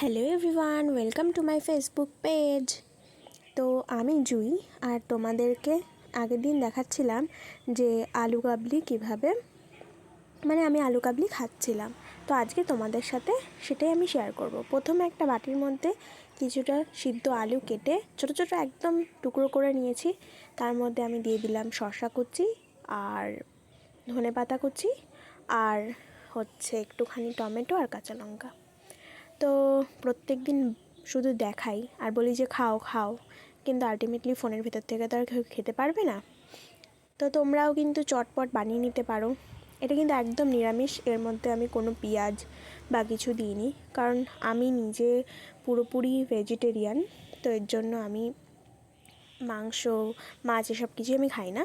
Hello everyone welcome to my Facebook page তো আমি জুই আর তোমাদেরকে আগের দিন দেখাচ্ছিলাম যে আলু কাবলি কীভাবে মানে আমি আলু কাবলি খাচ্ছিলাম। তো আজকে তোমাদের সাথে সেটাই আমি শেয়ার করব। প্রথমে একটা বাটির মধ্যে কিছুটা সিদ্ধ আলু কেটে ছোটো ছোটো একদম টুকরো করে নিয়েছি। তার মধ্যে আমি দিয়ে দিলাম শসা কুচি আর ধনে পাতা কুচি আর হচ্ছে একটুখানি টমেটো আর কাঁচা লঙ্কা। তো প্রত্যেক দিন শুধু দেখাই আর বলি যে খাও খাও। কিন্তু আলটিমেটলি ফোনের ভেতর থেকে তো আর কেউ খেতে পারবে না। তো তোমরাও কিন্তু চটপট বানিয়ে নিতে পারো। এটা কিন্তু একদম নিরামিষ, এর মধ্যে আমি কোনো পেঁয়াজ বা কিছু দিইনি। কারণ আমি নিজে পুরোপুরি ভেজিটেরিয়ান তো এর জন্য আমি মাংস, মাছ এসব কিছুই আমি খাই না।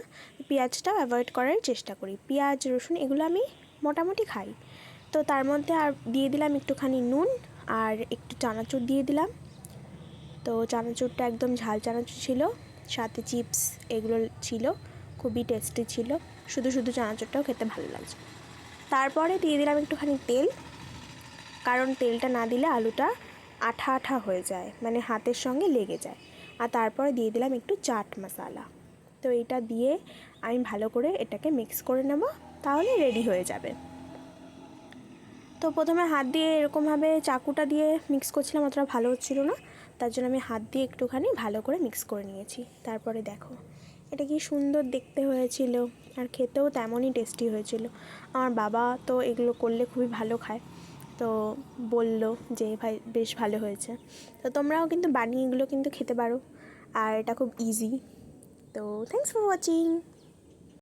পেঁয়াজটাও অ্যাভয়েড করার চেষ্টা করি। পেঁয়াজ, রসুন এগুলো আমি মোটামুটি খাই। তো তার মধ্যে আর দিয়ে দিলাম একটুখানি নুন আর একটু চানাচুর দিয়ে দিলাম। তো চানাচুরটা একদম ঝাল চানাচুর ছিল, সাথে চিপস এগুলো ছিল, খুবই টেস্টি ছিল। শুধু শুধু চানাচুরটাও খেতে ভালো লাগছে। তারপরে দিয়ে দিলাম একটুখানি তেল, কারণ তেলটা না দিলে আলুটা আঠা আঠা হয়ে যায় মানে হাতের সঙ্গে লেগে যায়। আর তারপরে দিয়ে দিলাম একটু চাট মশালা। তো এটা দিয়ে আমি ভালো করে এটাকে মিক্স করে নেব, তাহলে রেডি হয়ে যাবে। তো প্রথমে হাত দিয়ে এরকমভাবে চাকুটা দিয়ে মিক্স করছিলাম, অতটা ভালো হচ্ছিল না। তার জন্য আমি হাত দিয়ে একটুখানি ভালো করে মিক্স করে নিয়েছি। তারপরে দেখো, এটা কি সুন্দর দেখতে হয়েছিল আর খেতেও তেমনই টেস্টি হয়েছিল। আমার বাবা তো এগুলো করলে খুবই ভালো খায়। তো বলল যে, ভাই, বেশ ভালো হয়েছে। তো তোমরাও কিন্তু বানিয়ে এগুলো কিন্তু খেতে পারো। আর এটা খুব ইজি তো থ্যাংকস ফর ওয়াচিং